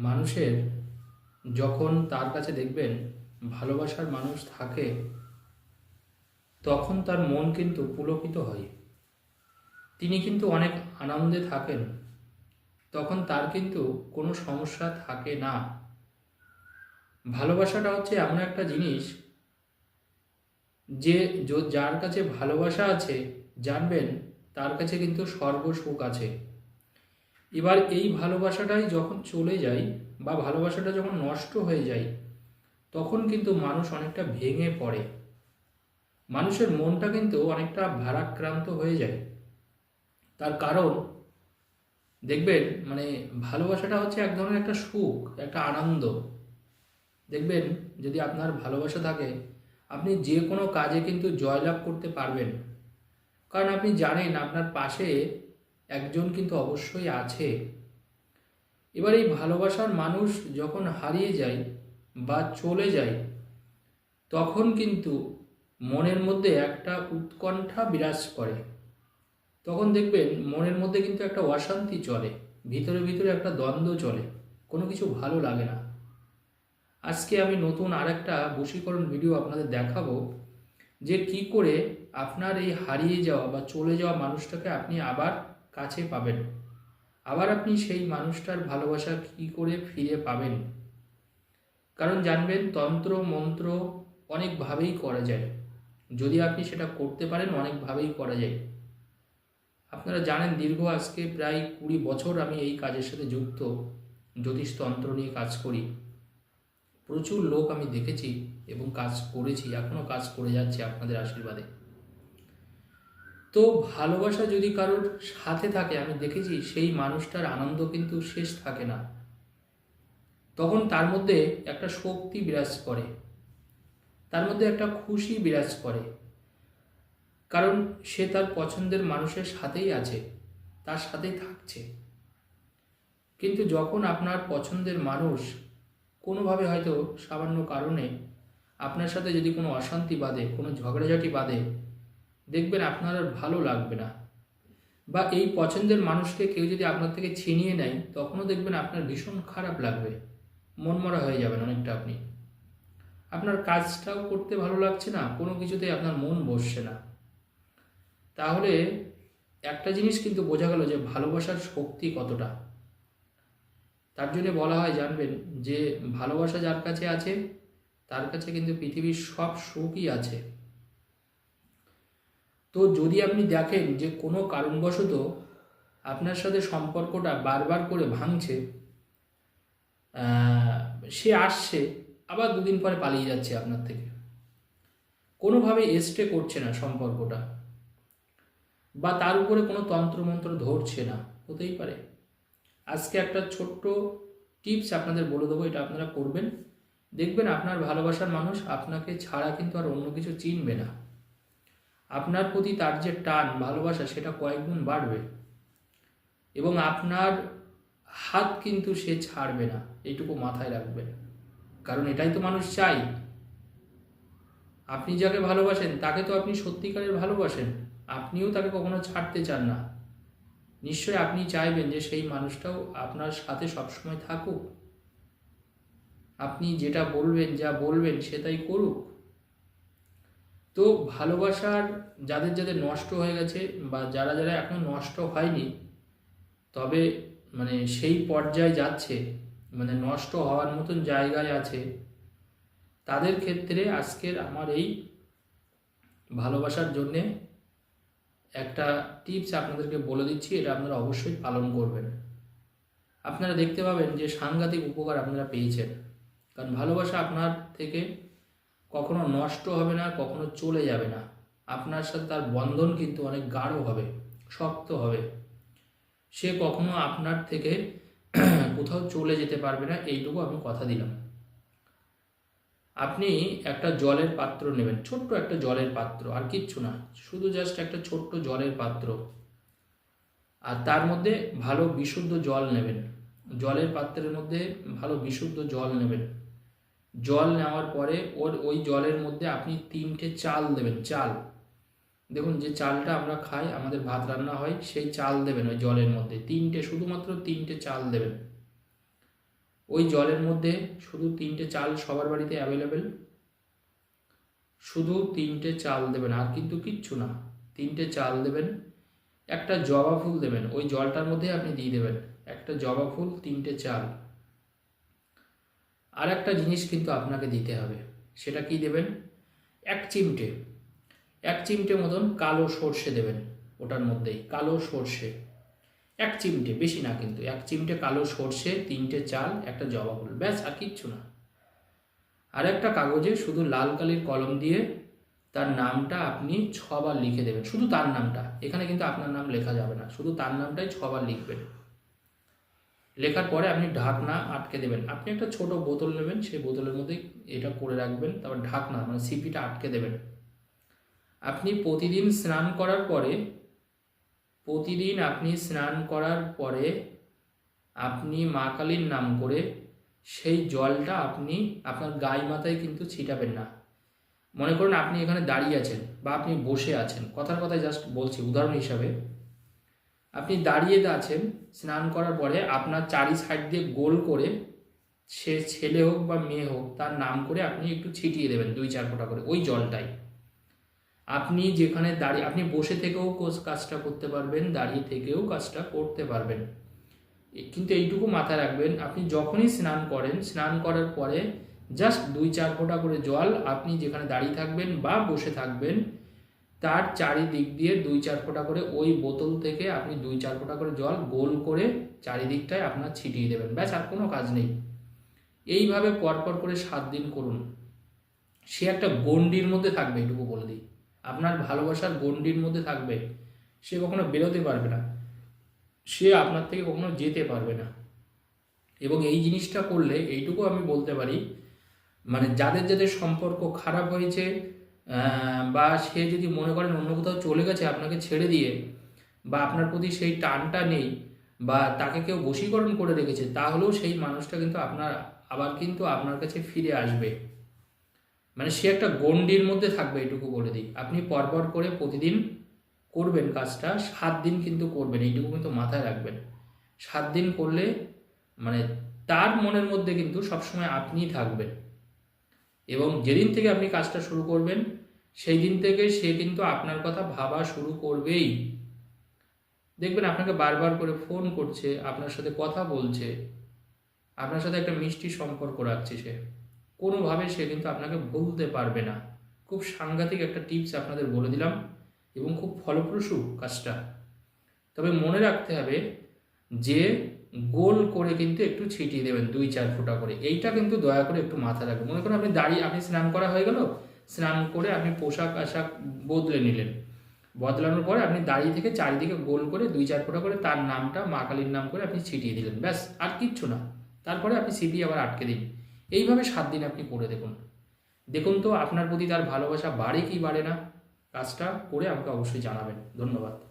মানুষের যখন তার কাছে দেখবেন ভালোবাসার মানুষ থাকে, তখন তার মন কিন্তু পুলকিত হয়। তিনি কিন্তু অনেক আনন্দে থাকেন, তখন তার কিন্তু কোনো সমস্যা থাকে না। ভালোবাসাটা হচ্ছে এমন একটা জিনিস যে যার কাছে ভালোবাসা আছে, জানবেন তার কাছে কিন্তু সর্বসুখ আছে। এবার এই ভালোবাসাটাই যখন চলে যায় বা ভালোবাসাটা যখন নষ্ট হয়ে যায়, তখন কিন্তু মানুষ অনেকটা ভেঙে পড়ে। মানুষের মনটা কিন্তু অনেকটা ভারাক্রান্ত হয়ে যায়। তার কারণ, দেখবেন মানে ভালোবাসাটা হচ্ছে এক ধরনের একটা সুখ, একটা আনন্দ। দেখবেন, যদি আপনার ভালোবাসা থাকে, আপনি যে কোনো কাজে কিন্তু জয়লাভ করতে পারবেন। কারণ আপনি জানেন, আপনার পাশে একজন কিন্তু অবশ্যই আছে। এবার এই ভালোবাসার মানুষ যখন হারিয়ে যায় বা চলে যায়, তখন কিন্তু মনের মধ্যে একটা উৎকণ্ঠা বিরাজ করে। তখন দেখবেন মনের মধ্যে কিন্তু একটা অশান্তি চলে, ভিতরে ভিতরে একটা দ্বন্দ্ব চলে, কোনো কিছু ভালো লাগে না। আজকে আমি নতুন আরেকটা বশীকরণ ভিডিও আপনাদের দেখাবো, যে কি করে আপনার এই হারিয়ে যাওয়া বা চলে যাওয়া মানুষটাকে আপনি আবার কাছে পাবেন। আবার আপনি সেই মানুষটার ভালোবাসা কি করে ফিরে পাবেন? কারণ জানবেন তন্ত্র, মন্ত্র অনেকভাবেই করা যায়। যদি আপনি সেটা করতে পারেন, অনেকভাবেই করা যায়। আপনারা জানেন দীর্ঘ আজকে প্রায় কুড়ি বছর আমি এই কাজের সাথে যুক্ত জ্যোতিষতন্ত্র নিয়ে কাজ করি। প্রচুর লোক আমি দেখেছি এবং কাজ করেছি এখনও কাজ করে যাচ্ছে আপনাদের আশীর্বাদে। তো ভালোবাসা যদি কারোর সাথে থাকে, আমি দেখেছি সেই মানুষটার আনন্দ কিন্তু শেষ থাকে না। তখন তার মধ্যে একটা শক্তি বিরাজ করে। তার মধ্যে একটা খুশি বিরাজ করে। কারণ সে তার পছন্দের মানুষের সাথেই আছে, তার সাথেই থাকছে। কিন্তু যখন আপনার পছন্দের মানুষ কোনোভাবে হয়তো সামান্য কারণে আপনার সাথে যদি কোনো অশান্তি বাঁধে, কোনো ঝগড়াঝাটি বাঁধে দেখবেন আপনার আর ভালো লাগবে না। বা এই পছন্দের মানুষকে কেউ যদি আপনার থেকে ছিনিয়ে নেয়, তখনও দেখবেন আপনার ভীষণ খারাপ লাগবে। মনমরা হয়ে যাবেন অনেকটা আপনি। আপনার কাজটাও করতে ভালো লাগছে না, কোনো কিছুতেই আপনার মন বসছে না। তাহলে একটা জিনিস কিন্তু বোঝা গেল যে ভালোবাসার শক্তি কতটা। তার জন্য বলা হয়, জানবেন যে ভালোবাসা যার কাছে আছে, তার কাছে কিন্তু পৃথিবীর সব সুখই আছে। তো যদি আপনি দেখেন যে কোনো কারণবশত আপনার সাথে সম্পর্কটা বারবার করে ভাঙছে সে আসছে, আবার দুদিন পরে পালিয়ে যাচ্ছে আপনার থেকে। কোনোভাবে স্টে করছে না সম্পর্কটা। বা তার উপরে কোনো তন্ত্রমন্ত্র ধরছে না, হতেই পারে। আজকে একটা ছোট্ট টিপস আপনাদের বলে দেবো, এটা আপনারা করবেন। দেখবেন আপনার ভালোবাসার মানুষ আপনাকে ছাড়া কিন্তু আর অন্য কিছু চিনবে না। আপনার প্রতি তার যে টান, ভালোবাসা, সেটা কয়েকগুণ বাড়বে। এবং আপনার হাত কিন্তু সে ছাড়বে না। এইটুকু মাথায় রাখবেন। কারণ এটাই তো মানুষ চাই। আপনি যাকে ভালোবাসেন, তাকে তো আপনি সত্যিকারের ভালোবাসেন। আপনিও তাকে কখনো ছাড়তে চান না। নিশ্চয়ই আপনি চাইবেন যে সেই মানুষটাও আপনার সাথে সবসময় থাকুক। আপনি যেটা বলবেন, যা বলবেন, সেটাই করুক। তো ভালোবাসার যাদের যাদের নষ্ট হয়ে গেছে বা যারা যারা এখনও নষ্ট হয়নি, তবে মানে সেই পর্যায়ে যাচ্ছে মানে নষ্ট হওয়ার মতন জায়গায় আছে, তাদের ক্ষেত্রে আজকের আমার এই ভালোবাসার জন্যে একটা টিপস আপনাদেরকে বলে দিচ্ছি, এটা আপনারা অবশ্যই পালন করবেন। আপনারা দেখতে পাবেন যে সাংঘাতিক উপকার আপনারা পেয়েছেন। কারণ ভালোবাসা আপনার থেকে কখনো নষ্ট হবে না, কখনো চলে যাবে না। আপনার সাথে তার বন্ধন কিন্তু অনেক গাঢ় হবে, শক্ত হবে। সে কখনো আপনার থেকে কোথাও চলে যেতে পারবে না, এইটুকু আমি কথা দিলাম। আপনি একটা জলের পাত্র নেবেন, ছোট্ট একটা জলের পাত্র, আর কিচ্ছু না, শুধু জাস্ট একটা ছোট্ট জলের পাত্র। আর তার মধ্যে ভালো বিশুদ্ধ জল নেবেন। জলের পাত্রের মধ্যে ভালো বিশুদ্ধ জল নেবেন। জল নেওয়ার পরে ওর ওই জলের মধ্যে আপনি তিনটে চাল দেবেন, চাল। দেখুন যে চালটা আমরা খাই, আমাদের ভাত রান্না হয়, সেই চাল দেবেন ওই জলের মধ্যে। তিনটে, শুধুমাত্র তিনটে চাল দেবেন। ওই জলের মধ্যে শুধু তিনটে চাল সবার বাড়িতে অ্যাভেলেবেল শুধু তিনটে চাল দেবেন, আর কিন্তু কিচ্ছু না। তিনটে চাল দেবেন, একটা জবা ফুল দেবেন, ওই জলটার মধ্যে আপনি দিয়ে দেবেন। একটা জবা ফুল, তিনটে চাল। আর একটা জিনিস কিন্তু আপনাকে দিতে হবে, সেটা কি দেবেন? এক চিমটে এক চিমটে মতন কালো সর্ষে দেবেন ওটার মধ্যেই, কালো সর্ষে। এক চিমটে, বেশি না কিন্তু, এক চিমটে কালো সর্ষে, তিনটে চাল, একটা জবা ফুল, ব্যাস, আর কিচ্ছু না। আর একটা কাগজে শুধু লাল কালির কলম দিয়ে তার নামটা আপনি ছবার লিখে দেবেন, শুধু তার নামটা, এখানে কিন্তু আপনার নাম লেখা যাবে না, শুধু তার নামটাই ছবার লিখবেন। লেখার পরে আপনি ঢাকনা আটকে দেবেন। আপনি একটা ছোট বোতল নেবেন, সেই বোতলের মধ্যে এটা করে রাখবেন, তারপর ঢাকনা মানে সিপিটা আটকে দেবেন। আপনি প্রতিদিন স্নান করার পরে, প্রতিদিন আপনি স্নান করার পরে আপনি মা কালীর নাম করে সেই জলটা আপনি আপনার গায়ে মাথায় কিন্তু ছিটাবেন না। মনে করুন আপনি এখানে দাঁড়িয়ে আছেন বা আপনি বসে আছেন। কথার কথায় জাস্ট বলছি, উদাহরণ হিসাবে আপনি দাঁড়িয়ে আছেন, স্নান করার পরে আপনার চারি সাইড দিয়ে গোল করে সে ছেলে হোক বা মেয়ে হোক, তার নাম করে আপনি একটু ছিটিয়ে দেবেন দুই চার ফোঁটা করে ওই জলটাই। আপনি যেখানে দাঁড়িয়ে, আপনি বসে থেকেও কাজটা করতে পারবেন, দাঁড়িয়ে থেকেও কাজটা করতে পারবেন। কিন্তু এইটুকু মাথায় রাখবেন, আপনি যখনই স্নান করেন, স্নান করার পরে জাস্ট দুই চার ফোঁটা করে জল আপনি যেখানে দাঁড়িয়ে থাকবেন বা বসে থাকবেন তার চারিদিক দিয়ে দুই চার ফোঁটা করে ওই বোতল থেকে আপনি দুই চার ফোঁটা করে জল গোল করে চারিদিকটায় আপনার ছিটিয়ে দেবেন। ব্যাস, আর কোনো কাজ নেই। এইভাবে পরপর করে সাত দিন করুন। সে একটা গণ্ডির মধ্যে থাকবে, এটুকু বলে দিই। আপনার ভালোবাসার গণ্ডির মধ্যে থাকবে। সে কখনো বেরোতে পারবে না। সে আপনার থেকে কখনো যেতে পারবে না। এবং এই জিনিসটা করলে, এইটুকু আমি বলতে পারি মানে যাদের যাদের সম্পর্ক খারাপ হয়েছে বা সে যদি মনে করেন অন্য কোথাও চলে গেছে আপনাকে ছেড়ে দিয়ে, বা আপনার প্রতি সেই টানটা নেই, বা তাকে কেউ বশীকরণ করে রেখেছে, তাহলেও সেই মানুষটা কিন্তু আপনার, আবার কিন্তু আপনার কাছে ফিরে আসবে। মানে সে একটা গণ্ডির মধ্যে থাকবে এটুকু বলে দিই। আপনি পরপর করে প্রতিদিন করবেন কাজটা, সাত দিন কিন্তু করবেন, এইটুকু কিন্তু মাথায় রাখবেন। সাত দিন করলে মানে তার মনের মধ্যে কিন্তু সবসময় আপনিই থাকবেন। এবং যেদিন থেকে আপনি কাজটা শুরু করবেন সেই দিন থেকে সে কিন্তু আপনার কথা ভাবা শুরু করবেই। দেখবেন আপনাকে বারবার করে ফোন করছে, আপনার সাথে কথা বলছে, আপনার সাথে একটা মিষ্টি সম্পর্ক রাখছে সে। কোনোভাবে সে কিন্তু আপনাকে ভুলতে পারবে না। খুব সাংঘাতিক একটা টিপস আপনাদের বলে দিলাম এবং খুব ফলপ্রসূ কাজটা। তবে মনে রাখতে হবে যে গোল করে কিন্তু একটু ছিটিয়ে দেবেন দুই চার ফোঁটা করে। এইটা কিন্তু দয়া করে একটু মাথা রাখবেন। মনে করেন আপনি দাঁড়িয়ে, আপনি স্নান করা হয়ে গেল স্নান করে আপনি পোশাক আশাক বদলে নিলেন। বদলানোর পরে আপনি দাঁড়িয়ে থেকে চারিদিকে গোল করে দুই চার ফোটা করে তার নামটা, মা কালীর নাম করে আপনি ছিটিয়ে দিলেন। ব্যাস, আর কিচ্ছু না। তারপরে আপনি সিপি আবার আটকে দিন। এইভাবে সাত দিন আপনি করে দেখুন। দেখুন তো, আপনার প্রতি তার ভালোবাসা বাড়ে কি বাড়ে না? কাজটা করে আমাকে অবশ্যই জানাবেন। ধন্যবাদ।